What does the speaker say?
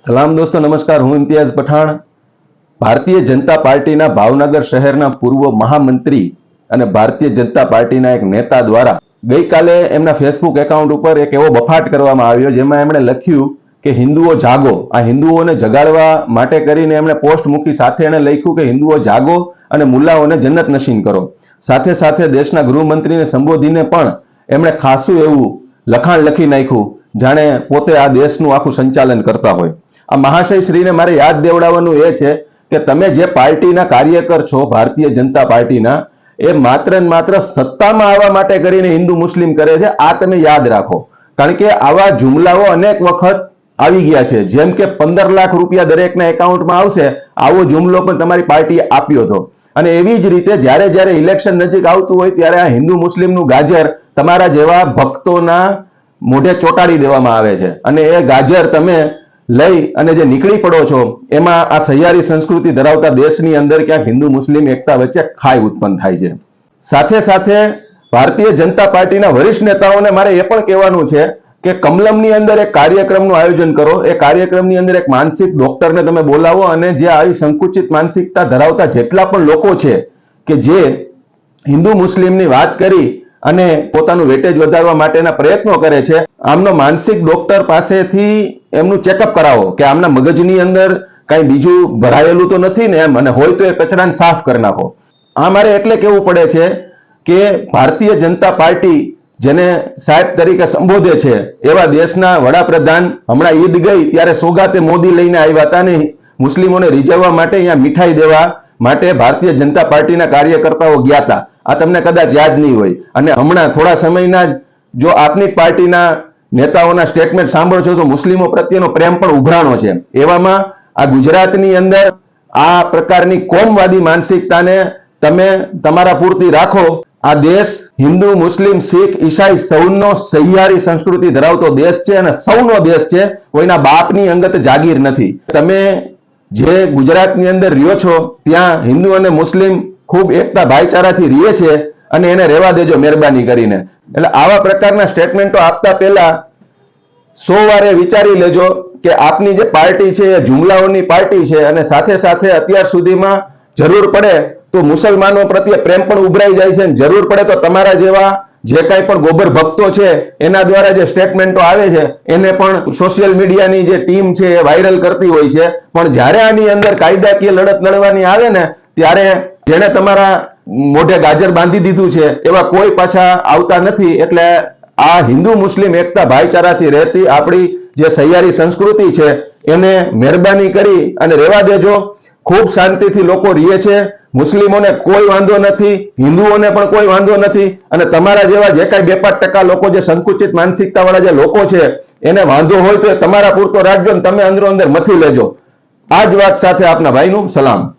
સલામ દોસ્તો, નમસ્કાર. હું ઇમ્તિયાઝ પઠાણ. ભારતીય જનતા પાર્ટીના ભાવનગર શહેરના પૂર્વ મહામંત્રી અને ભારતીય જનતા પાર્ટીના એક નેતા દ્વારા ગઈકાલે એમના ફેસબુક એકાઉન્ટ ઉપર એક એવો બફાટ કરવામાં આવ્યો, જેમાં એમણે લખ્યું કે હિન્દુઓ જાગો. આ હિન્દુઓને જગાડવા માટે કરીને એમણે પોસ્ટ મૂકી, સાથે એણે લખ્યું કે હિન્દુઓ જાગો અને મુલ્લાઓને જન્નત નશીન કરો. સાથે સાથે દેશના ગૃહમંત્રીને સંબોધીને પણ એમણે ખાસું એવું લખાણ લખી નાખ્યું, જાણે પોતે આ દેશનું આખું સંચાલન કરતા હોય. આ મહાશય શ્રીને મારે યાદ દેવડાવવાનું એ છે કે તમે જે પાર્ટીના કાર્યકર છો, ભારતીય જનતા પાર્ટીના, એ માત્ર ને માત્ર સત્તામાં આવવા માટે કરીને હિન્દુ મુસ્લિમ કરે છે, આ તમે યાદ રાખો. કારણ કે આવા જુમલાઓ અનેક વખત આવી ગયા છે. જેમ કે પંદર લાખ રૂપિયા દરેકના એકાઉન્ટમાં આવશે, આવો જુમલો પણ તમારી પાર્ટીએ આપ્યો હતો. અને એવી જ રીતે જ્યારે જ્યારે ઇલેક્શન નજીક આવતું હોય ત્યારે આ હિન્દુ મુસ્લિમનું ગાજર તમારા જેવા ભક્તોના મોઢે ચોંટાડી દેવામાં આવે છે. અને એ ગાજર તમે લઈ અને જે નીકળી પડો છો, એમાં આ સહિયારી સંસ્કૃતિ ધરાવતા દેશની અંદર ક્યાંક હિન્દુ, મુસ્લિમ, એકતા વચ્ચે ખાઈ ઉત્પન્ન થાય છે. સાથે સાથે ભારતીય જનતા પાર્ટીના વરિષ્ઠ નેતાઓને મારે એ પણ કહેવાનું છે કે કમલમની અંદર એક કાર્યક્રમનું આયોજન કરો. એ કાર્યક્રમની અંદર એક માનસિક ડોક્ટરને તમે બોલાવો અને જે આવી સંકુચિત માનસિકતા ધરાવતા જેટલા પણ લોકો છે કે જે હિન્દુ, મુસ્લિમની વાત કરી અને પોતાનું વેટેજ વધારવા માટેના પ્રયત્નો કરે છે, આમનો માનસિક ડોક્ટર પાસેથી એમનું ચેકઅપ કરાવો. કે આમના મગજની અંદર કાંઈ બીજું ભરાયેલું તો નથી ને એમ, અને હોય તો એ કચરાને સાફ કરી નાખો. આ મારે એટલે કેવું પડે છે કે ભારતીય જનતા પાર્ટી જેને સાહેબ તરીકે સંબોધે છે, એવા દેશના વડાપ્રધાન હમણાં ઈદ ગઈ ત્યારે સોગાતે મોદી લઈને આવ્યા હતા ને મુસ્લિમોને રીઝવવા માટે અહીંયા મીઠાઈ દેવા માટે ભારતીય જનતા પાર્ટીના કાર્યકર્તાઓ ગયા હતા. આ તમને કદાચ યાદ નહીં હોય. અને હમણાં થોડા સમયના જ જો આપની પાર્ટીના નેતાઓના સ્ટેટમેન્ટ સાંભળો છો તો મુસ્લિમો પ્રત્યેનો પ્રેમ પણ ઉભરાણો છે. એવામાં આ ગુજરાતની અંદર આ પ્રકારની કોમવાદી માનસિકતાને તમે તમારા પૂરતી રાખો. આ દેશ હિન્દુ, મુસ્લિમ, શીખ, ઈસાઈ સૌનો સહિયારી સંસ્કૃતિ ધરાવતો દેશ છે અને સૌનો દેશ છે. કોઈના બાપની અંગત જાગીર નથી. તમે જે ગુજરાતની અંદર રહ્યો છો, ત્યાં હિન્દુ અને મુસ્લિમ ખૂબ એકતા ભાઈચારાથી રહીએ છે. અને એને રહેવા દેજો મહેરબાની કરીને. એટલે આવા પ્રકારના સ્ટેટમેન્ટો આપતા પહેલા સો વારે વિચારી લેજો કે આપની જે પાર્ટી છે એ જુમલાઓની પાર્ટી છે અને સાથે સાથે અત્યાર સુધીમાં જરૂર પડે તો મુસલમાનો પ્રત્યે પ્રેમ પણ ઉભરાઈ જાય છે અને જરૂર પડે તો તમારા જેવા જે કાંઈ પણ ગોબર ભક્તો છે એના દ્વારા જે સ્ટેટમેન્ટો આવે છે એને પણ સોશિયલ મીડિયાની જે ટીમ છે એ વાયરલ કરતી હોય છે. પણ જ્યારે આની અંદર કાયદાકીય લડત લડવાની આવે ને, ત્યારે જેણે તમારા મોઢે ગાજર બાંધી દીધું છે, એવા કોઈ પાછા આવતા નથી. એટલે આ હિન્દુ મુસ્લિમ એકતા ભાઈચારાથી રહેતી આપણી જે સહિયારી સંસ્કૃતિ છે, એને મહેરબાની કરી અને રહેવા દેજો. ખૂબ શાંતિથી લોકો રહીએ છે. મુસ્લિમોને કોઈ વાંધો નથી, હિન્દુઓને પણ કોઈ વાંધો નથી. અને તમારા જેવા જે કાંઈ બે પાંચ ટકા લોકો જે સંકુચિત માનસિકતાવાળા જે લોકો છે, એને વાંધો હોય તો તમારા પૂરતો રાખજો ને તમે અંદરો અંદર મથી લેજો. આ જ વાત સાથે આપના ભાઈનું સલામ.